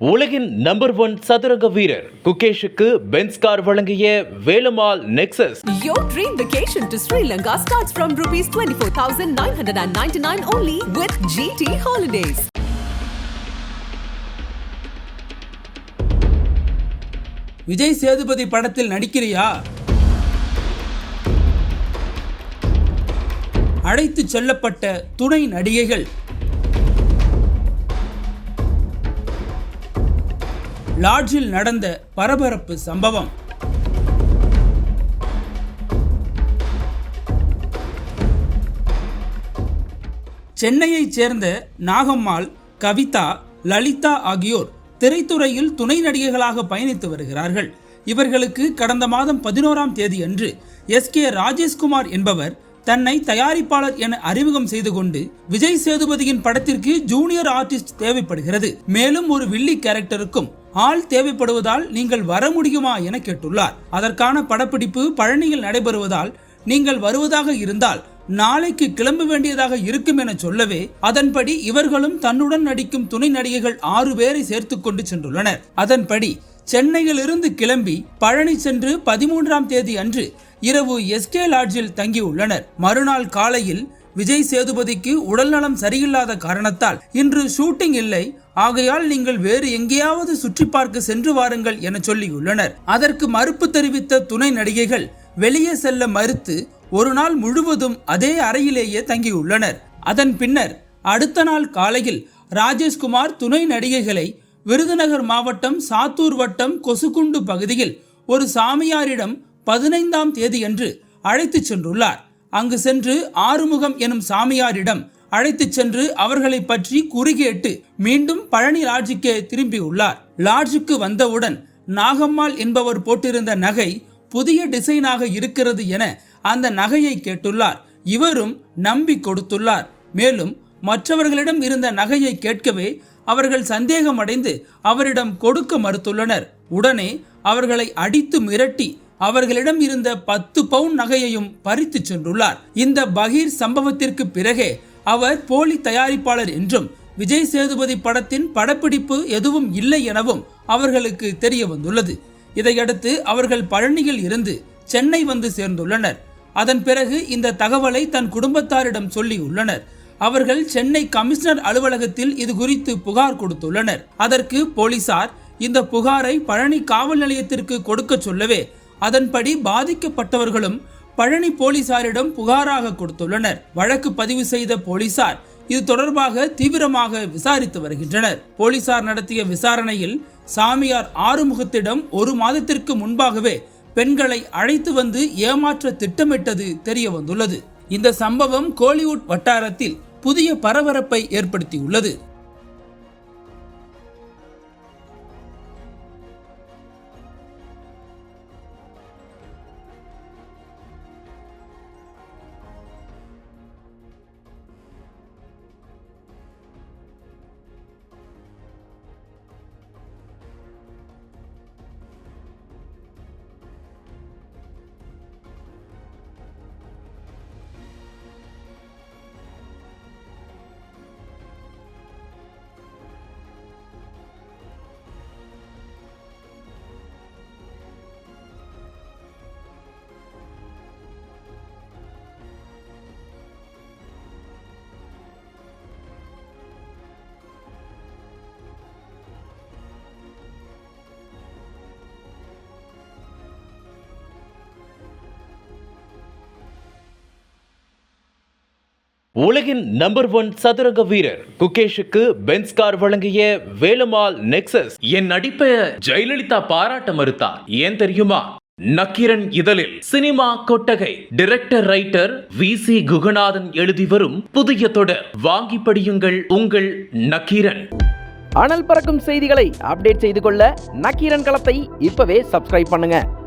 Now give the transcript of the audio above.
உலகின் number one சதுரங்க வீரர் குகேஷுக்கு பென்ஸ் கார் வழங்கிய Velumal Nexus. Your dream vacation to Sri Lanka starts from rupees 24,999 only with GT Holidays. Vijay Sethupathi படத்தில் நடிக்கிறியா? அழைத்து செல்லப்பட்ட துணை நடிகைகள். லாட்ஜில் நடந்த பரபரப்பு சம்பவம். சென்னையைச் சேர்ந்த நாகம்மாள் கவிதா லலிதா ஆகியோர் திரைத்துறையில் துணை நடிகைகளாக பயணித்து வருகிறார்கள். இவர்களுக்கு கடந்த மாதம் பதினோராம் தேதி அன்று எஸ். கே. ராஜேஷ்குமார் என்பவர் தன்னை தயாரிப்பாளர் என அறிமுகம் செய்து கொண்டு விஜய் சேதுபதியின் படத்திற்கு ஜூனியர் ஆர்டிஸ்ட் தேவைப்படுகிறது. மேலும் ஒரு வில்லி கேரக்டருக்கும் ஆள் தேவைப்படுவதால் நீங்கள் வர முடியுமா என கேட்டுள்ளார். அதற்கான படப்பிடிப்பு பழனியில் நடைபெறுவதால் நீங்கள் வருவதாக இருந்தால் நாளைக்கு கிளம்ப வேண்டியதாக இருக்கும் என சொல்லவே அதன்படி இவர்களும் தன்னுடன் நடிக்கும் துணை நடிகைகள் ஆறு பேரை சேர்த்து கொண்டு சென்றுள்ளனர். அதன்படி சென்னையிலிருந்து கிளம்பி பழனி சென்று பதிமூன்றாம் தேதி அன்று இரவு எஸ்கே லாட்ஜில் தங்கியுள்ளனர். மறுநாள் காலையில் விஜய் சேதுபதிக்கு உடல்நலம் சரியில்லாத காரணத்தால் இன்று ஷூட்டிங் இல்லை. ஆகையால் நீங்கள் வேறு எங்கேயாவது சுற்றி பார்க்க சென்று வாருங்கள் என சொல்லியுள்ளனர். அதற்கு மறுப்பு தெரிவித்த துணை நடிகைகள் வெளியே செல்ல மறுத்து ஒரு நாள் முழுவதும் அதே அறையிலேயே தங்கியுள்ளனர். அதன் பின்னர் அடுத்த நாள் காலையில் ராஜேஷ்குமார் துணை நடிகைகளை விருதுநகர் மாவட்டம் சாத்தூர் வட்டம் கொசுகுண்டு பகுதியில் ஒரு சாமியாரிடம் பதினைந்தாம் தேதியன்று அழைத்துச் சென்றுள்ளார். அங்கு சென்று ஆறுமுகம் எனும் சாமியாரிடம் அழைத்துச் சென்று அவர்களை பற்றி குறிகேட்டு மீண்டும் பழனி லாட்ஜுக்கே திரும்பியுள்ளார் லாட்ஜுக்கு வந்தவுடன் நாகம்மாள் என்பவர் போட்டிருந்த நகை புதிய டிசைனாக இருக்கிறது என அந்த நகையை கேட்டுள்ளார். இவரும் நம்பி கொடுத்துள்ளார். மேலும் மற்றவர்களிடம் இருந்த நகையை கேட்கவே அவர்கள் சந்தேகமடைந்து அவரிடம் கொடுக்க மறுத்துள்ளனர். உடனே அவர்களை அடித்து மிரட்டி அவர்களிடம் இருந்த பத்து பவுன் நகையையும் பறித்து சென்றுள்ளார். இந்த பகீர் சம்பவத்திற்கு பிறகே அவர் போலி தயாரிப்பாளர் என்றும் விஜய் சேதுபதி படத்தின் படப்பிடிப்பு எதுவும் இல்லை எனவும் அவர்களுக்கு தெரிய வந்துள்ளது. இதையடுத்து அவர்கள் பழனியில் இருந்து சென்னை வந்து சேர்ந்துள்ளனர். அதன் பிறகு இந்த தகவலை தன் குடும்பத்தாரிடம் சொல்லியுள்ளனர். அவர்கள் சென்னை கமிஷனர் அலுவலகத்தில் இது குறித்து புகார் கொடுத்துள்ளனர். அதற்கு போலீசார் இந்த புகாரை பழனி காவல் நிலையத்திற்கு கொடுக்க சொல்லவே அதன்படி பாதிக்கப்பட்டவர்களும் பழனி போலீசாரிடம் புகாராக கொடுத்துள்ளனர். வழக்கு பதிவு செய்த போலீசார் இது தொடர்பாக தீவிரமாக விசாரித்து வருகின்றனர். போலீசார் நடத்திய விசாரணையில் சாமியார் ஆறுமுகத்திடம் ஒரு மாதத்திற்கு முன்பாகவே பெண்களை அழைத்து வந்து ஏமாற்ற திட்டமிட்டது தெரிய வந்துள்ளது இந்த சம்பவம் கோலிவுட் வட்டாரத்தில் புதிய பரபரப்பை ஏற்படுத்தியுள்ளது. உலகின் நம்பர் ஒன் சதுரங்க வீரர் குகேஷுக்கு பென்ஸ் கார் வழங்கிய வேலுமால் நெக்சஸ் என் நடிப்பை ஜெயலலிதா பாராட்ட மறுத்தார் ஏன் தெரியுமா? நக்கீரன் இதழில் சினிமா கொட்டகை. Director writer V C Guganathan எழுதி வரும் புதிய தொடர். வாங்கி படியுங்கள் உங்கள் நக்கீரன். அனல் பறக்கும் செய்திகளை அப்டேட் செய்து கொள்ள நக்கீரன் களத்தை இப்பவே சப்ஸ்கிரைப் பண்ணுங்க.